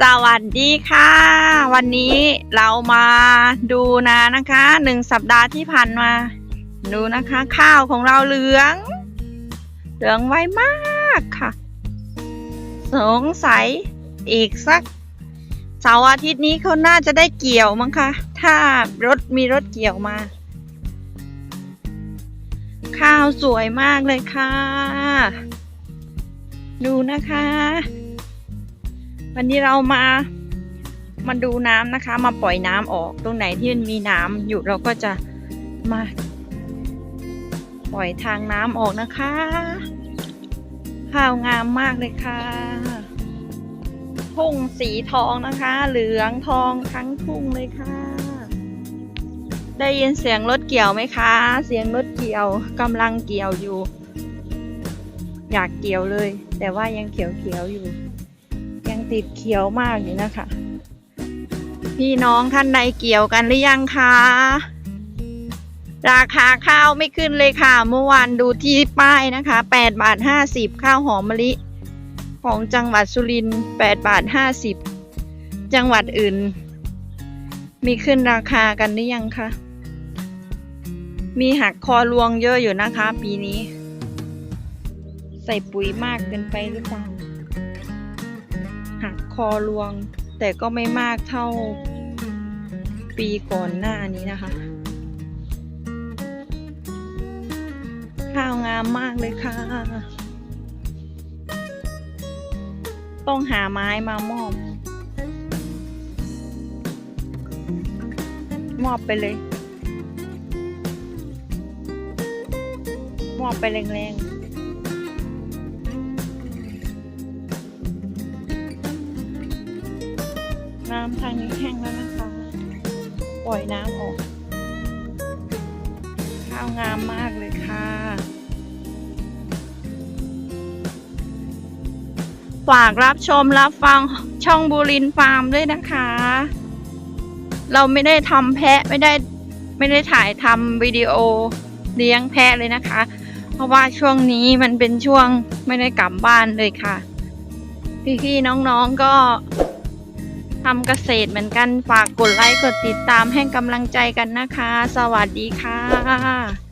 สวัสดีค่ะ วันนี้เรามาดูนานะคะหนึ่งสัปดาห์ที่ผ่านมา ดูนะคะ ข้าวของเราเหลือง เหลืองไวมากค่ะ สงสัยอีกสักเสาร์อาทิตย์นี้เขาน่าจะได้เกี่ยวมั้งคะถ้ารถมีรถเกี่ยวมา ข้าวสวยมากเลยค่ะ ดูนะคะ วันนี้เรามามาดูน้ำนะคะ มาปล่อยน้ำออกตรงไหนที่มันมีน้ำอยู่เราก็จะมา ปล่อยทางน้ำออกนะคะ ข้าวงามมากเลยค่ะทุ่งสีทองนะคะ เหลืองทองทั้งทุ่งเลยค่ะ ได้ยินเสียงรถเกี่ยวไหมคะ เสียงรถเกี่ยวกำลังเกี่ยวอยู่ อยากเกี่ยวเลย แต่ว่ายังเขียวๆอยู่ยัง ติดเขียวมากอยู่นะคะ พี่น้องท่านใดเกี่ยวกันหรือยังคะ ราคาข้าวไม่ขึ้นเลยค่ะ เมื่อวานดูที่ป้ายนะคะ8บาท50 ข้าวหอมมะลิ ของจังหวัดสุรินทร์8บาท50 จังหวัดอื่น มีขึ้นราคากันหรือยังคะมีหักคอรวงเยอะอยู่นะคะ ปีนี้ ใส่ปุ๋ยมากเกินไปหรือเปล่า คอรวง แต่ก็ไม่มากเท่าปีก่อนหน้านี้นะคะ ข้าวงามมากเลยค่ะ ต้องหาไม้มามอบ มอบไปเลย มอบไปแรงๆ น้ำทางนี้แห้งแล้วนะคะ ปล่อยน้ำออก ข้าวงามมากเลยค่ะฝากรับชมรับฟังช่องบูรินฟาร์มด้วยนะคะ เราไม่ได้ทำแพะไม่ได้ไม่ได้ถ่ายทำวิดีโอเลี้ยงแพะเลยนะคะ เพราะว่าช่วงนี้มันเป็นช่วงไม่ได้กลับบ้านเลยค่ะ พี่ๆน้องๆก็ ทำเกษตรเหมือนกันฝากกดไลค์กดติดตามให้กำลังใจกันนะคะ สวัสดีค่ะ